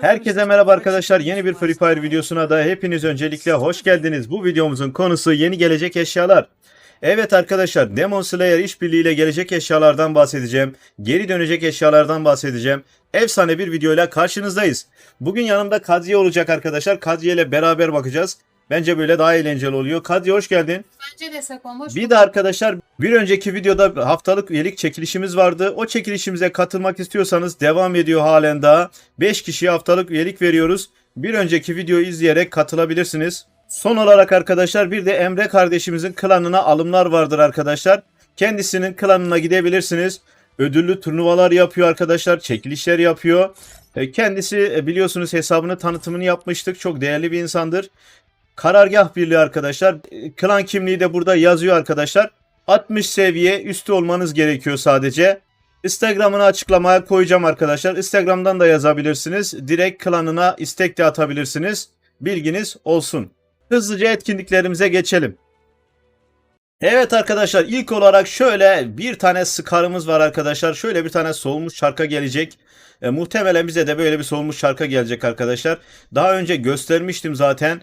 Herkese merhaba arkadaşlar. Yeni bir Free Fire videosuna da hepiniz öncelikle hoş geldiniz. Bu videomuzun konusu yeni gelecek eşyalar. Evet arkadaşlar Demon Slayer işbirliğiyle gelecek eşyalardan bahsedeceğim. Geri dönecek eşyalardan bahsedeceğim. Efsane bir videoyla karşınızdayız. Bugün yanımda Kadriye olacak arkadaşlar. Kadriye ile beraber bakacağız. Bence böyle daha eğlenceli oluyor. Kadriye hoş geldin. Bence de Sekon hoş Bir de arkadaşlar bir önceki videoda haftalık üyelik çekilişimiz vardı. O çekilişimize katılmak istiyorsanız devam ediyor halen daha. 5 kişiye haftalık üyelik veriyoruz. Bir önceki videoyu izleyerek katılabilirsiniz. Son olarak arkadaşlar bir de Emre kardeşimizin klanına alımlar vardır arkadaşlar. Kendisinin klanına gidebilirsiniz. Ödüllü turnuvalar yapıyor arkadaşlar. Çekilişler yapıyor. E, Kendisi e, biliyorsunuz hesabını tanıtımını yapmıştık. Çok değerli bir insandır. Karargah Birliği arkadaşlar. E, Klan kimliği de burada yazıyor arkadaşlar. 60 seviye üstü olmanız gerekiyor sadece. Instagram'ını açıklamaya koyacağım arkadaşlar. Instagram'dan da yazabilirsiniz. Direkt klanına istek de atabilirsiniz. Bilginiz olsun. Hızlıca etkinliklerimize geçelim. Evet arkadaşlar ilk olarak şöyle bir tane sıkarımız var arkadaşlar. Şöyle bir tane solmuş şarka gelecek. E, muhtemelen bize de böyle bir solmuş şarka gelecek arkadaşlar. Daha önce göstermiştim zaten.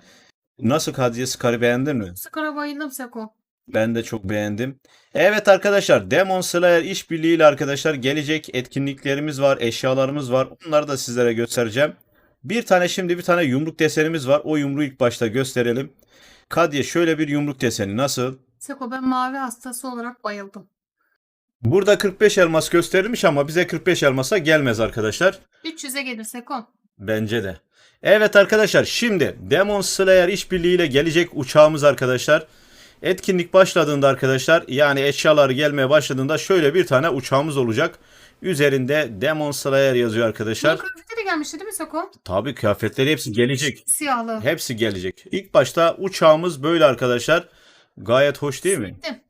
Nasıl Kadriye Scar'ı beğendin mi? Skora bayıldım Seko. Ben de çok beğendim. Evet arkadaşlar Demon Slayer işbirliğiyle arkadaşlar gelecek etkinliklerimiz var, eşyalarımız var. Onları da sizlere göstereceğim. Bir tane şimdi bir tane yumruk desenimiz var. O yumruğu ilk başta gösterelim. Kadriye şöyle bir yumruk deseni nasıl? Seko ben mavi hastası olarak bayıldım. Burada 45 elmas gösterilmiş ama bize 45 elmasa gelmez arkadaşlar. 300'e gelir Sekon. Bence de. Evet arkadaşlar şimdi Demon Slayer işbirliğiyle gelecek uçağımız arkadaşlar. Etkinlik başladığında arkadaşlar yani eşyalar gelmeye başladığında şöyle bir tane uçağımız olacak. Üzerinde Demon Slayer yazıyor arkadaşlar. Bunun kıyafeti de gelmişti değil mi Seko? Tabii kıyafetleri hepsi gelecek. Siyahlı. Hepsi gelecek. İlk başta uçağımız böyle arkadaşlar. Gayet hoş değil mi? Bitti.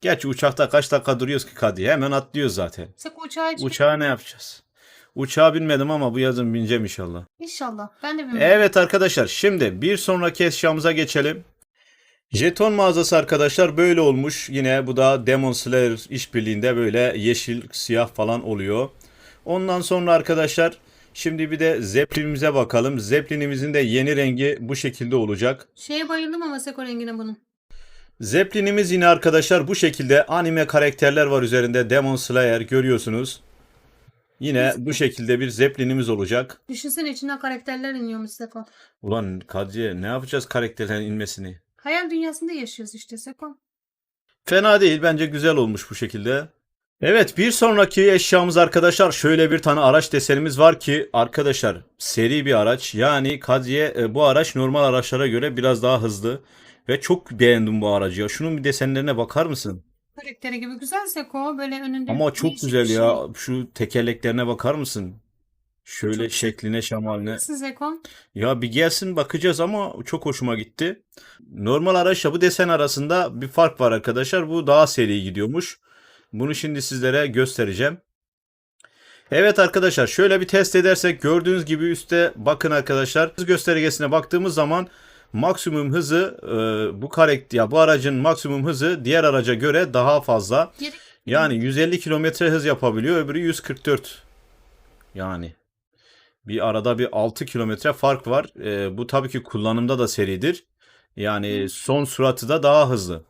Gerçi uçakta kaç dakika duruyoruz ki Kadı'ya hemen atlıyoruz zaten. Seko uçağa hiç Uçağa ne yapacağız? Uçağa binmedim ama bu yazın bineceğim inşallah. İnşallah. Ben de bilmiyorum. Evet arkadaşlar şimdi bir sonraki eşyamıza geçelim. Jeton mağazası arkadaşlar böyle olmuş. Yine bu da Demon Slayer işbirliğinde böyle yeşil, siyah falan oluyor. Ondan sonra arkadaşlar şimdi bir de Zeppelin'imize bakalım. Zeppelin'imizin de yeni rengi bu şekilde olacak. Şeye bayıldım ama Seko rengine bunun. Zeppelin'imiz yine arkadaşlar bu şekilde anime karakterler var üzerinde. Demon Slayer görüyorsunuz. Yine bu şekilde bir Zeppelin'imiz olacak. Düşünsene içinden karakterler iniyormuş Seko. Ulan Kadriye ne yapacağız karakterlerin inmesini? Hayal dünyasında yaşıyoruz işte Seko. Fena değil bence güzel olmuş bu şekilde. Evet bir sonraki eşyamız arkadaşlar şöyle bir tane araç desenimiz var ki arkadaşlar seri bir araç yani Kadriye e, bu araç normal araçlara göre biraz daha hızlı ve çok beğendim bu aracı ya şunun bir desenlerine bakar mısın? Karakteri gibi güzel Seko. Böyle önünde Ama çok güzel ya şey. şu tekerleklerine bakar mısın? Şöyle Çok- şekline şemaline. Nasıl Seko? Ya bir gelsin bakacağız ama çok hoşuma gitti. Normal araçla bu desen arasında bir fark var arkadaşlar. Bu daha seri gidiyormuş. Bunu şimdi sizlere göstereceğim. Evet arkadaşlar şöyle bir test edersek gördüğünüz gibi üstte bakın arkadaşlar. Göstergesine baktığımız zaman maksimum hızı e, bu karakter ya bu aracın maksimum hızı diğer araca göre daha fazla. Yani 150 kilometre hız yapabiliyor. Öbürü 144. Yani bir arada bir 6 kilometre fark var. Ee, bu tabii ki kullanımda da seridir. Yani son suratı da daha hızlı.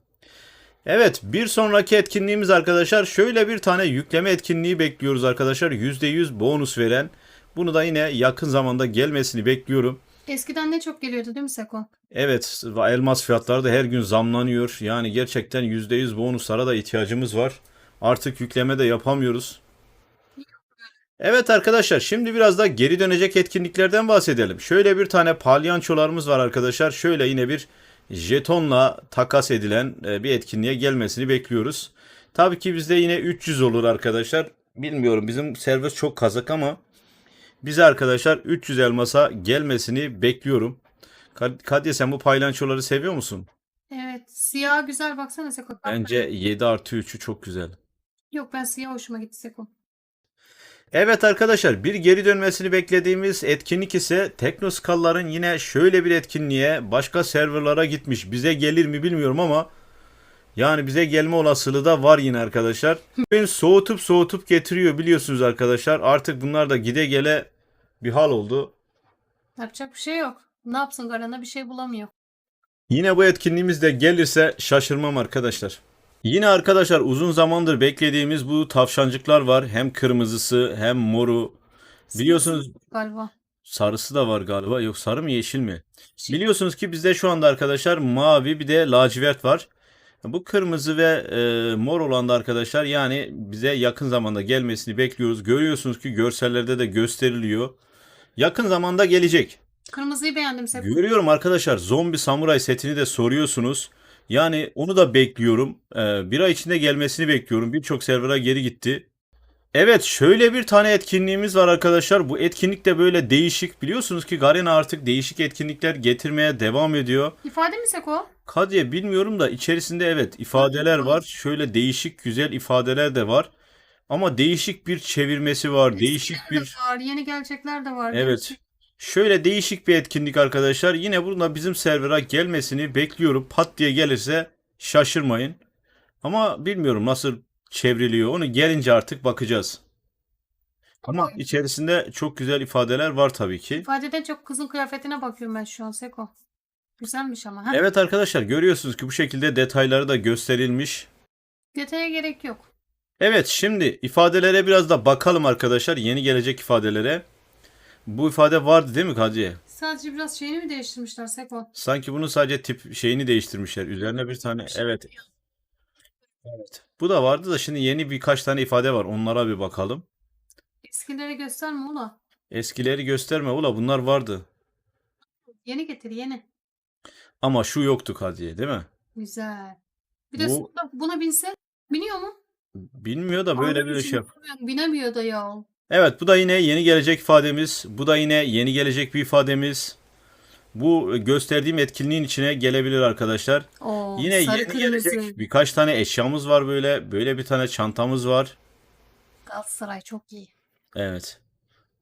Evet bir sonraki etkinliğimiz arkadaşlar şöyle bir tane yükleme etkinliği bekliyoruz arkadaşlar. %100 bonus veren. Bunu da yine yakın zamanda gelmesini bekliyorum. Eskiden ne çok geliyordu değil mi Seko? Evet elmas fiyatları da her gün zamlanıyor. Yani gerçekten %100 bonuslara da ihtiyacımız var. Artık yükleme de yapamıyoruz. Evet arkadaşlar şimdi biraz da geri dönecek etkinliklerden bahsedelim. Şöyle bir tane palyançolarımız var arkadaşlar. Şöyle yine bir jetonla takas edilen e, bir etkinliğe gelmesini bekliyoruz. Tabii ki bizde yine 300 olur arkadaşlar. Bilmiyorum bizim servis çok kazık ama bize arkadaşlar 300 elmasa gelmesini bekliyorum. Kad- Kadriye sen bu paylançoları seviyor musun? Evet. Siyah güzel baksana Seko. Bence 7 artı 3'ü çok güzel. Yok ben siyah hoşuma gitti Seko. Evet arkadaşlar bir geri dönmesini beklediğimiz etkinlik ise Teknoskalların yine şöyle bir etkinliğe başka serverlara gitmiş. Bize gelir mi bilmiyorum ama yani bize gelme olasılığı da var yine arkadaşlar. Oyun soğutup soğutup getiriyor biliyorsunuz arkadaşlar. Artık bunlar da gide gele bir hal oldu. Yapacak bir şey yok. Ne yapsın Garena bir şey bulamıyor. Yine bu etkinliğimiz de gelirse şaşırmam arkadaşlar. Yine arkadaşlar uzun zamandır beklediğimiz bu tavşancıklar var. Hem kırmızısı hem moru. Biliyorsunuz Galiba. sarısı da var galiba. Yok sarı mı yeşil mi? Biliyorsunuz ki bizde şu anda arkadaşlar mavi bir de lacivert var. Bu kırmızı ve e, mor olan da arkadaşlar yani bize yakın zamanda gelmesini bekliyoruz. Görüyorsunuz ki görsellerde de gösteriliyor. Yakın zamanda gelecek. Kırmızıyı beğendim Seko. Görüyorum arkadaşlar zombi samuray setini de soruyorsunuz. Yani onu da bekliyorum. Ee, bir ay içinde gelmesini bekliyorum. Birçok server'a geri gitti. Evet şöyle bir tane etkinliğimiz var arkadaşlar. Bu etkinlik de böyle değişik. Biliyorsunuz ki Garena artık değişik etkinlikler getirmeye devam ediyor. İfade mi Seko? Kadriye bilmiyorum da içerisinde evet ifadeler var. Şöyle değişik güzel ifadeler de var. Ama değişik bir çevirmesi var. Değişik Eskiler de bir var. Yeni gerçekler de var. Evet. Şöyle değişik bir etkinlik arkadaşlar. Yine burada bizim server'a gelmesini bekliyorum. Pat diye gelirse şaşırmayın. Ama bilmiyorum nasıl çevriliyor. Onu gelince artık bakacağız. Ama içerisinde çok güzel ifadeler var tabii ki. İfadeden çok kızın kıyafetine bakıyorum ben şu an Seko. Güzelmiş ama. Ha? Evet arkadaşlar görüyorsunuz ki bu şekilde detayları da gösterilmiş. Detaya gerek yok. Evet şimdi ifadelere biraz da bakalım arkadaşlar. Yeni gelecek ifadelere. Bu ifade vardı değil mi Kadriye? Sadece biraz şeyini mi değiştirmişler Seko? Sanki bunun sadece tip şeyini değiştirmişler. Üzerine bir tane evet. Evet. Bu da vardı da şimdi yeni birkaç tane ifade var. Onlara bir bakalım. Eskileri gösterme ula. Eskileri gösterme ula bunlar vardı. Yeni getir yeni. Ama şu yoktu Kadriye değil mi? Güzel. Bir de Bu- sonra buna binse. Biniyor mu? Bilmiyor da böyle bir şey. yap- Binemiyor da ya. Evet bu da yine yeni gelecek ifademiz. Bu da yine yeni gelecek bir ifademiz. Bu gösterdiğim etkinliğin içine gelebilir arkadaşlar. Oo, Yine sarı yeni kırmızı. gelecek birkaç tane eşyamız var böyle. Böyle bir tane çantamız var. Galatasaray çok iyi. Evet.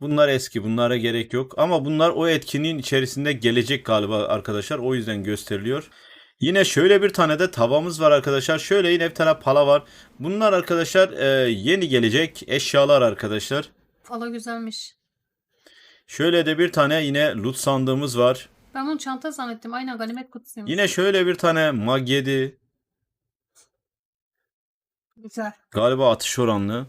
Bunlar eski. Bunlara gerek yok. Ama bunlar o etkinliğin içerisinde gelecek galiba arkadaşlar. O yüzden gösteriliyor. Yine şöyle bir tane de tavamız var arkadaşlar. Şöyle yine bir tane pala var. Bunlar arkadaşlar e, yeni gelecek eşyalar arkadaşlar. Fala güzelmiş. Şöyle de bir tane yine loot sandığımız var. Ben bunu çanta zannettim. Aynen ganimet kutusuymuş. Yine şöyle bir tane mag 7. Güzel. Galiba atış oranlı.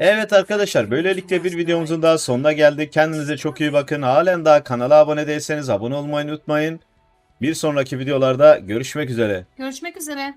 Evet arkadaşlar böylelikle bir videomuzun daha sonuna geldik. Kendinize çok iyi bakın. Halen daha kanala abone değilseniz abone olmayı unutmayın. Bir sonraki videolarda görüşmek üzere. Görüşmek üzere.